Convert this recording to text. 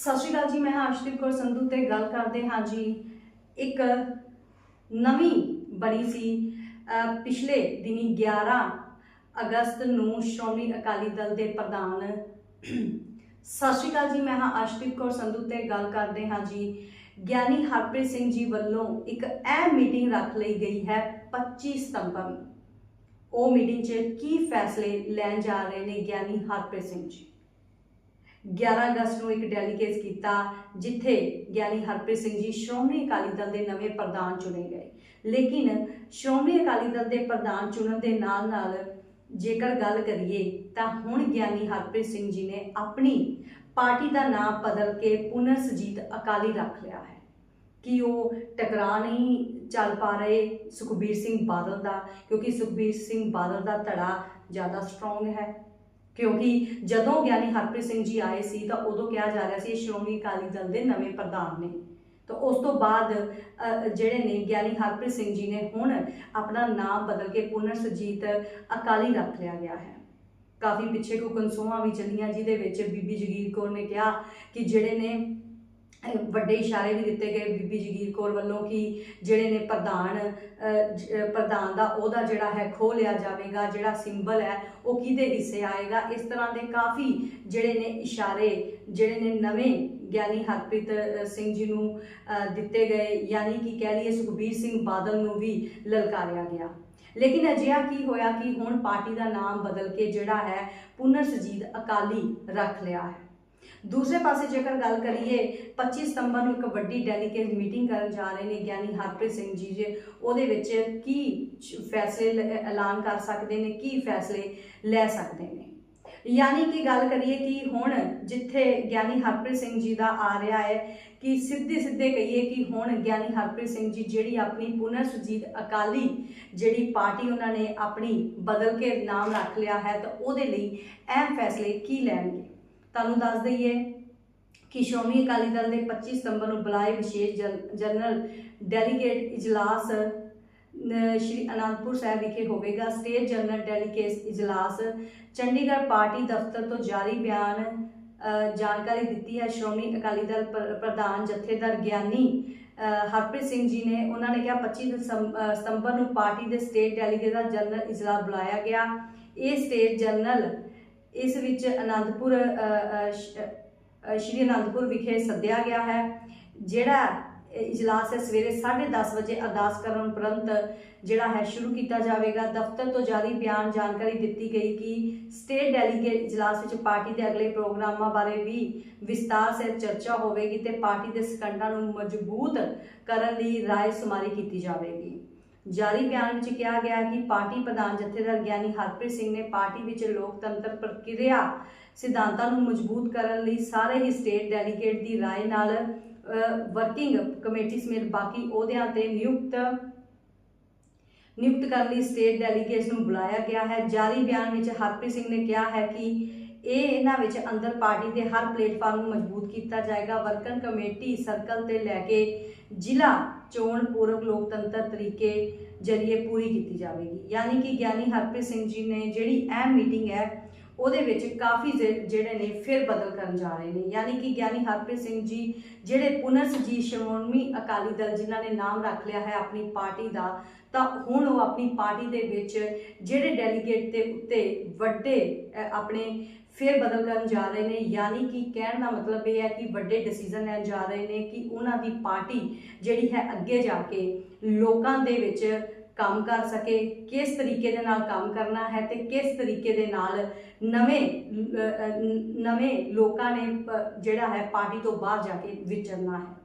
ਸਤਿ ਸ਼੍ਰੀ ਅਕਾਲ ਜੀ, ਮੈਂ ਹਾਂ ਅਰਸ਼ਦੀਪ ਕੌਰ ਸੰਧੂ ਤੇ ਗੱਲ ਕਰਦੇ ਹਾਂ ਜੀ ਇੱਕ ਨਵੀਂ ਬਣੀ ਸੀ ਪਿਛਲੇ ਦਿਨੀ 11 ਅਗਸਤ ਨੂੰ ਸ਼੍ਰੋਮਣੀ ਅਕਾਲੀ ਦਲ ਦੇ ਪ੍ਰਧਾਨ ਸਤਿ ਸ਼੍ਰੀ ਅਕਾਲ ਜੀ, ਮੈਂ ਹਾਂ ਅਰਸ਼ਦੀਪ ਕੌਰ ਸੰਧੂ ਤੇ ਗੱਲ ਕਰਦੇ ਹਾਂ ਜੀ। ਗਿਆਨੀ ਹਰਪ੍ਰੀਤ ਸਿੰਘ ਜੀ ਵੱਲੋਂ ਇੱਕ ਇਹ ਮੀਟਿੰਗ ਰੱਖ ਲਈ ਗਈ ਹੈ 25 ਸਤੰਬਰ ਨੂੰ। ਉਹ ਮੀਟਿੰਗ 'ਚ ਕੀ ਫੈਸਲੇ ਲੈਣ ਜਾ ਰਹੇ ਨੇ ਗਿਆਨੀ ਹਰਪ੍ਰੀਤ ਸਿੰਘ ਜੀ? 11 ਅਗਸਤ ਨੂੰ ਇੱਕ ਡੈਲੀਗੇਟ ਕੀਤਾ, ਜਿੱਥੇ ਗਿਆਨੀ ਹਰਪ੍ਰੀਤ ਸਿੰਘ ਜੀ ਸ਼੍ਰੋਮਣੀ ਅਕਾਲੀ ਦਲ ਦੇ ਨਵੇਂ ਪ੍ਰਧਾਨ ਚੁਣੇ ਗਏ। ਲੇਕਿਨ ਸ਼੍ਰੋਮਣੀ ਅਕਾਲੀ ਦਲ ਦੇ ਪ੍ਰਧਾਨ ਚੁਣਨ ਦੇ ਨਾਲ ਨਾਲ ਜੇਕਰ ਗੱਲ ਕਰੀਏ, ਤਾਂ ਹੁਣ ਗਿਆਨੀ ਹਰਪ੍ਰੀਤ ਸਿੰਘ ਜੀ ਨੇ ਆਪਣੀ ਪਾਰਟੀ ਦਾ ਨਾਮ ਬਦਲ ਕੇ ਪੁਨਰ ਸੁਜੀਤ ਅਕਾਲੀ ਰੱਖ ਲਿਆ ਹੈ। ਕਿ ਉਹ ਟਕਰਾ ਨਹੀਂ ਚੱਲ ਪਾ ਰਹੇ ਸੁਖਬੀਰ ਸਿੰਘ ਬਾਦਲ ਦਾ? ਕਿਉਂਕਿ ਸੁਖਬੀਰ ਸਿੰਘ ਬਾਦਲ ਦਾ ਧੜਾ ਜ਼ਿਆਦਾ ਸਟਰੋਂਗ ਹੈ। ਕਿਉਂਕਿ ਜਦੋਂ ਗਿਆਨੀ ਹਰਪ੍ਰੀਤ ਸਿੰਘ ਜੀ ਆਏ ਸੀ ਤਾਂ ਉਦੋਂ ਕਿਹਾ ਜਾ ਰਿਹਾ ਸੀ ਸ਼੍ਰੋਮਣੀ ਅਕਾਲੀ ਦਲ ਦੇ ਨਵੇਂ ਪ੍ਰਧਾਨ ਨੇ। ਤਾਂ ਉਸ ਤੋਂ ਬਾਅਦ ਜਿਹੜੇ ਨੇ ਗਿਆਨੀ ਹਰਪ੍ਰੀਤ ਸਿੰਘ ਜੀ ਨੇ ਹੁਣ ਆਪਣਾ ਨਾਮ ਬਦਲ ਕੇ ਪੁਨਰ ਸੁਜੀਤ ਅਕਾਲੀ ਰੱਖ ਲਿਆ ਗਿਆ ਹੈ। ਕਾਫੀ ਪਿੱਛੇ ਕੋ ਕਨਸੂਆਂ ਵੀ ਚੱਲੀਆਂ, ਜਿਹਦੇ ਵਿੱਚ ਬੀਬੀ ਜਗੀਰ ਕੌਰ ਨੇ ਕਿਹਾ ਕਿ ਜਿਹੜੇ ਨੇ ਵੱਡੇ ਇਸ਼ਾਰੇ ਵੀ ਦਿੱਤੇ ਗਏ ਬੀਬੀ ਜਗੀਰ ਕੌਰ ਵੱਲੋਂ ਕਿ ਜਿਹੜੇ ਨੇ ਪ੍ਰਧਾਨ ਪ੍ਰਧਾਨ ਦਾ ਉਹਦਾ ਜਿਹੜਾ ਹੈ ਖੋਹ ਲਿਆ ਜਾਵੇਗਾ, ਜਿਹੜਾ ਸਿੰਬਲ ਹੈ, ਉਹ ਕਿਹਦੇ ਹਿੱਸੇ ਆਏਗਾ? ਇਸ ਤਰ੍ਹਾਂ ਦੇ ਕਾਫੀ ਜਿਹੜੇ ਨੇ ਇਸ਼ਾਰੇ, ਜਿਹੜੇ ਨੇ ਨਵੇਂ ਗਿਆਨੀ ਹਰਪ੍ਰੀਤ ਸਿੰਘ ਜੀ ਨੂੰ ਦਿੱਤੇ ਗਏ, ਯਾਨੀ ਕਿ ਕਹਿ ਲਈਏ ਸੁਖਬੀਰ ਸਿੰਘ ਬਾਦਲ ਨੂੰ ਵੀ ਲਲਕਾਰਿਆ ਗਿਆ। ਲੇਕਿਨ ਅਜਿਹਾ ਕੀ ਹੋਇਆ ਕਿ ਹੁਣ ਪਾਰਟੀ ਦਾ ਨਾਮ ਬਦਲ ਕੇ ਜਿਹੜਾ ਹੈ ਪੁਨਰ ਸੁਜੀਤ ਅਕਾਲੀ ਰੱਖ ਲਿਆ ਹੈ। ਦੂਸਰੇ ਪਾਸੇ ਜੇਕਰ ਗੱਲ ਕਰੀਏ 25 ਸਤੰਬਰ ਨੂੰ ਇੱਕ ਵੱਡੀ ਡੈਲੀਗੇਟ ਮੀਟਿੰਗ ਕਰਨ ਜਾ ਰਹੇ ਨੇ ਗਿਆਨੀ ਹਰਪ੍ਰੀਤ ਸਿੰਘ ਜੀ ਜੇ। ਉਹਦੇ ਵਿੱਚ ਕੀ ਫੈਸਲੇ ਐਲਾਨ ਕਰ ਸਕਦੇ ਨੇ, ਕੀ ਫੈਸਲੇ ਲੈ ਸਕਦੇ ਨੇ? ਯਾਨੀ ਕਿ ਗੱਲ ਕਰੀਏ ਕਿ ਹੁਣ ਜਿੱਥੇ ਗਿਆਨੀ ਹਰਪ੍ਰੀਤ ਸਿੰਘ ਜੀ ਦਾ ਆ ਰਿਹਾ ਹੈ, ਕਿ ਸਿੱਧੇ ਸਿੱਧੇ ਕਹੀਏ ਕਿ ਹੁਣ ਗਿਆਨੀ ਹਰਪ੍ਰੀਤ ਸਿੰਘ ਜੀ ਜਿਹੜੀ ਆਪਣੀ ਪੁਨਰ ਸੁਜੀਤ ਅਕਾਲੀ ਜਿਹੜੀ ਪਾਰਟੀ ਉਹਨਾਂ ਨੇ ਆਪਣੀ ਬਦਲ ਕੇ ਨਾਮ ਰੱਖ ਲਿਆ ਹੈ, ਤਾਂ ਉਹਦੇ ਲਈ ਅਹਿਮ ਫੈਸਲੇ ਕੀ ਲੈਣਗੇ? ਤੁਹਾਨੂੰ ਦੱਸ ਦਈਏ ਕਿ ਸ਼੍ਰੋਮਣੀ ਅਕਾਲੀ ਦਲ ਦੇ 25 ਸਤੰਬਰ ਨੂੰ ਬੁਲਾਏ ਵਿਸ਼ੇਸ਼ ਜਨ- ਜਨਰਲ ਡੈਲੀਗੇਟ ਇਜਲਾਸ ਸ਼੍ਰੀ ਅਨੰਦਪੁਰ ਸਾਹਿਬ ਵਿਖੇ ਹੋਵੇਗਾ। ਸਟੇਟ ਜਨਰਲ ਡੈਲੀਗੇਟ ਇਜਲਾਸ, ਚੰਡੀਗੜ੍ਹ ਪਾਰਟੀ ਦਫ਼ਤਰ ਤੋਂ ਜਾਰੀ ਬਿਆਨ ਜਾਣਕਾਰੀ ਦਿੱਤੀ ਹੈ। ਸ਼੍ਰੋਮਣੀ ਅਕਾਲੀ ਦਲ ਪ੍ਰਧਾਨ ਜਥੇਦਾਰ ਗਿਆਨੀ ਹਰਪ੍ਰੀਤ ਸਿੰਘ ਜੀ ਨੇ ਉਹਨਾਂ ਨੇ ਕਿਹਾ 25 ਦਸੰਬ- ਸਤੰਬਰ ਨੂੰ ਪਾਰਟੀ ਦੇ ਸਟੇਟ ਡੈਲੀਗੇਟ ਦਾ ਜਨਰਲ ਇਜਲਾਸ ਬੁਲਾਇਆ ਗਿਆ। ਇਹ ਸਟੇਟ ਜਨਰਲ ਇਸ ਵਿੱਚ ਅਨੰਦਪੁਰ ਸ਼੍ਰੀ ਅਨੰਦਪੁਰ ਵਿਖੇ ਸੱਦਿਆ ਗਿਆ ਹੈ, ਜਿਹੜਾ ਇਜਲਾਸ ਹੈ ਸਵੇਰੇ 10:30 ਵਜੇ ਅਰਦਾਸ ਕਰਨ ਉਪਰੰਤ ਜਿਹੜਾ ਹੈ ਸ਼ੁਰੂ ਕੀਤਾ ਜਾਵੇਗਾ। ਦਫ਼ਤਰ ਤੋਂ ਜਾਰੀ ਬਿਆਨ ਜਾਣਕਾਰੀ ਦਿੱਤੀ ਗਈ ਕਿ ਸਟੇਟ ਡੈਲੀਗੇਟ ਇਜਲਾਸ ਵਿੱਚ ਪਾਰਟੀ ਦੇ ਅਗਲੇ ਪ੍ਰੋਗਰਾਮਾਂ ਬਾਰੇ ਵੀ ਵਿਸਤਾਰ ਸੇ ਚਰਚਾ ਹੋਵੇਗੀ ਤੇ ਪਾਰਟੀ ਦੇ ਸਕੰਡਾਂ ਨੂੰ ਮਜ਼ਬੂਤ ਕਰਨ ਲਈ ਰਾਏ ਸੁਮਾਰੀ ਕੀਤੀ ਜਾਵੇਗੀ। ਜਾਰੀ ਬਿਆਨ ਵਿੱਚ ਕਿਹਾ ਗਿਆ ਹੈ ਕਿ ਪਾਰਟੀ ਪ੍ਰਧਾਨ ਜਥੇਦਾਰ ਗਿਆਨੀ ਹਰਪ੍ਰੀਤ ਸਿੰਘ ਨੇ ਪਾਰਟੀ ਵਿੱਚ ਲੋਕਤੰਤਰ ਪ੍ਰਕਿਰਿਆ ਸਿਧਾਂਤਾਂ ਨੂੰ ਮਜ਼ਬੂਤ ਕਰਨ ਲਈ ਸਾਰੇ ਹੀ ਸਟੇਟ ਡੈਲੀਗੇਟ ਦੀ ਰਾਏ ਨਾਲ ਵਰਕਿੰਗ ਕਮੇਟੀ ਸਮੇਤ ਬਾਕੀ ਅਹੁਦਿਆਂ ਤੇ ਨਿਯੁਕਤ ਨਿਯੁਕਤ ਕਰਨ ਲਈ ਸਟੇਟ ਡੈਲੀਗੇਟਸ ਨੂੰ ਬੁਲਾਇਆ ਗਿਆ ਹੈ। ਜਾਰੀ ਬਿਆਨ ਵਿੱਚ ਹਰਪ੍ਰੀਤ ਸਿੰਘ ਨੇ ਕਿਹਾ ਹੈ ਕਿ ਇਹ ਇਹਨਾਂ ਵਿੱਚ ਅੰਦਰ ਪਾਰਟੀ ਦੇ ਹਰ ਪਲੇਟਫਾਰਮ ਨੂੰ ਮਜ਼ਬੂਤ ਕੀਤਾ ਜਾਏਗਾ। ਵਰਕਰ ਕਮੇਟੀ, ਸਰਕਲ ਤੇ ਲੈ ਕੇ ਜ਼ਿਲ੍ਹਾ ਚੋਣ ਪੂਰਵ ਲੋਕਤੰਤਰ ਤਰੀਕੇ ਜਰੀਏ ਪੂਰੀ ਕੀਤੀ ਜਾਵੇਗੀ। ਯਾਨੀ ਕਿ ਗਿਆਨੀ ਹਰਪ੍ਰੀਤ ਸਿੰਘ ਜੀ ਨੇ ਜਿਹੜੀ ਅਹਿਮ ਮੀਟਿੰਗ ਹੈ ਉਹਦੇ ਵਿੱਚ ਕਾਫੀ ਜੇ- ਜਿਹੜੇ ਨੇ ਫਿਰ ਬਦਲ ਕਰਨ ਜਾ ਰਹੇ ਨੇ। ਯਾਨੀ ਕਿ ਗਿਆਨੀ ਹਰਪ੍ਰੀਤ ਸਿੰਘ ਜੀ, ਜਿਹੜੇ ਪੁਨਰ ਸੁਜੀਤ ਸ਼੍ਰੋਮਣੀ ਅਕਾਲੀ ਦਲ ਜਿਨ੍ਹਾਂ ਨੇ ਨਾਮ ਰੱਖ ਲਿਆ ਹੈ ਆਪਣੀ ਪਾਰਟੀ ਦਾ, ਤਾਂ ਹੁਣ ਉਹ ਆਪਣੀ ਪਾਰਟੀ ਦੇ ਵਿੱਚ ਜਿਹੜੇ ਡੈਲੀਗੇਟ ਦੇ ਉੱਤੇ ਵੱਡੇ ਆਪਣੇ ਫਿਰ ਬਦਲ ਕਰਨ ਜਾ ਰਹੇ ਨੇ। ਯਾਨੀ ਕਿ ਕਹਿਣ ਦਾ ਮਤਲਬ ਇਹ ਹੈ ਕਿ ਵੱਡੇ ਡਿਸੀਜਨ ਲੈਣ ਜਾ ਰਹੇ ਨੇ ਕਿ ਉਹਨਾਂ ਦੀ ਪਾਰਟੀ ਜਿਹੜੀ ਹੈ ਅੱਗੇ ਜਾ ਕੇ ਲੋਕਾਂ ਦੇ ਵਿੱਚ ਕੰਮ ਕਰ ਸਕੇ, ਕਿਸ ਤਰੀਕੇ ਦੇ ਨਾਲ ਕੰਮ ਕਰਨਾ ਹੈ ਤੇ ਕਿਸ ਤਰੀਕੇ ਦੇ ਨਾਲ ਨਵੇਂ ਨਵੇਂ ਲੋਕਾਂ ਨੇ ਪ- ਜਿਹੜਾ ਹੈ ਪਾਰਟੀ ਤੋਂ ਬਾਹਰ ਜਾ ਕੇ ਵਿਚਰਨਾ ਹੈ।